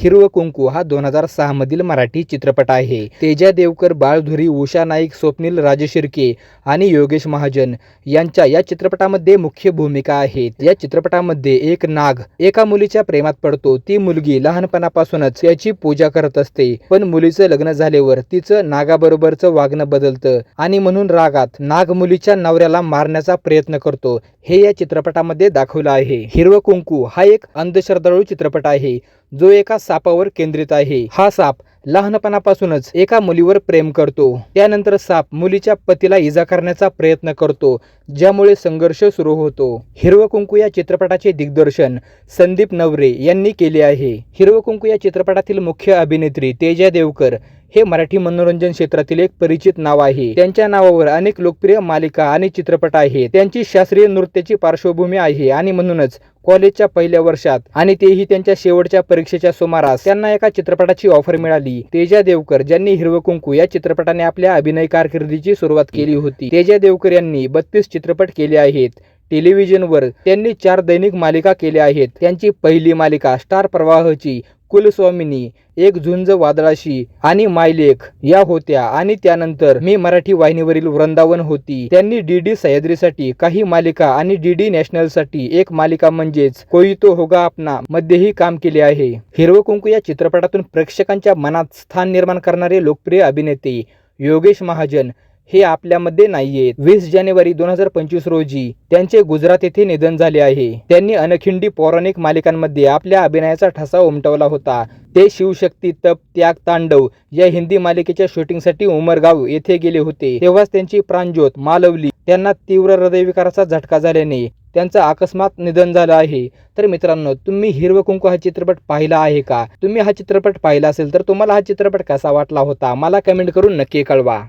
हिरव कुंकू हा दोन हजार सहा मधील मराठी चित्रपट आहे. तेजा देवकर बाळधुरी उषा नाईक स्वप्नील राजशिर्के आणि योगेश महाजन यांच्या या चित्रपटामध्ये मुख्य भूमिका आहेत. या चित्रपटामध्ये एक नाग एका मुलीच्या प्रेमात पडतो. ती मुलगी लहानपणापासूनच त्याची पूजा करत असते. पण मुलीचं लग्न झाल्यावर तिचं नागाबरोबरचं वागणं बदलतं आणि म्हणून रागात नाग मुलीच्या नवऱ्याला मारण्याचा प्रयत्न करतो. हे या चित्रपटामध्ये दाखवलं आहे. हिरव कुंकू हा एक अंधश्रद्धाळू चित्रपट आहे. जो एका सापावर केंद्रित आहे. हा साप लहानपणापासूनच एका मुलीवर प्रेम करतो. त्यानंतर साप मुलीच्या पतीला इजा करण्याचा प्रयत्न करतो ज्यामुळे संघर्ष सुरू होतो. हिरव कुंकू या चित्रपटाचे दिग्दर्शन संदीप नवरे यांनी केले आहे. हिरव कुंकू या चित्रपटातील मुख्य अभिनेत्री तेजा देवकर हे मराठी मनोरंजन क्षेत्रातील एक परिचित नाव आहे. त्यांच्या नावावर अनेक लोकप्रिय मालिका आणि चित्रपट आहेत. त्यांची शास्त्रीय नृत्याची पार्श्वभूमी आहे आणि म्हणूनच कॉलेजच्या पहिल्या वर्षात आणि तेही त्यांच्या शेवटच्या परीक्षेच्या सुमारास त्यांना एका चित्रपटाची ऑफर मिळाली. तेजा देवकर ज्यांनी हिरव कुंकू या चित्रपटाने आपल्या अभिनय कारकिर्दीची सुरुवात केली होती. तेजा देवकर यांनी बत्तीस चित्रपट केले आहेत. टेलिव्हिजनवर त्यांनी चार दैनिक मालिका केल्या आहेत. त्यांची पहिली मालिका स्टार प्रवाहची कुलस्वामिनी एक झुंज वादळाशी आणि मायलेख या होत्या आणि त्यानंतर मी मराठी वाहिनीवरील वृंदावन होती. त्यांनी डी डी सह्याद्रीसाठी काही मालिका आणि डी डी नॅशनलसाठी एक मालिका म्हणजेच कोई तो होगा अपना मध्येही काम केले आहे. हिरव कुंकू या चित्रपटातून प्रेक्षकांच्या मनात स्थान निर्माण करणारे लोकप्रिय अभिनेते योगेश महाजन हे आपल्यामध्ये नाहीयेत. वीस जानेवारी दोन हजार पंचवीस रोजी त्यांचे गुजरात येथे निधन झाले आहे. त्यांनी अनखिंडी पौराणिक मालिकांमध्ये आपल्या अभिनयाचा ठसा उमटवला होता. ते शिवशक्ती तप त्याग तांडव या हिंदी मालिकेच्या शूटिंगसाठी उमरगाव येथे गेले होते. तेव्हाच त्यांची प्राणज्योत मालवली त्यांना तीव्र हृदयविकाराचा झटका झाल्याने त्यांचं अकस्मात निधन झालं आहे. तर मित्रांनो तुम्ही हिरव कुंकू हा चित्रपट पाहिला आहे का? तुम्ही हा चित्रपट पाहिला असेल तर तुम्हाला हा चित्रपट कसा वाटला होता? मला कमेंट करून नक्की कळवा.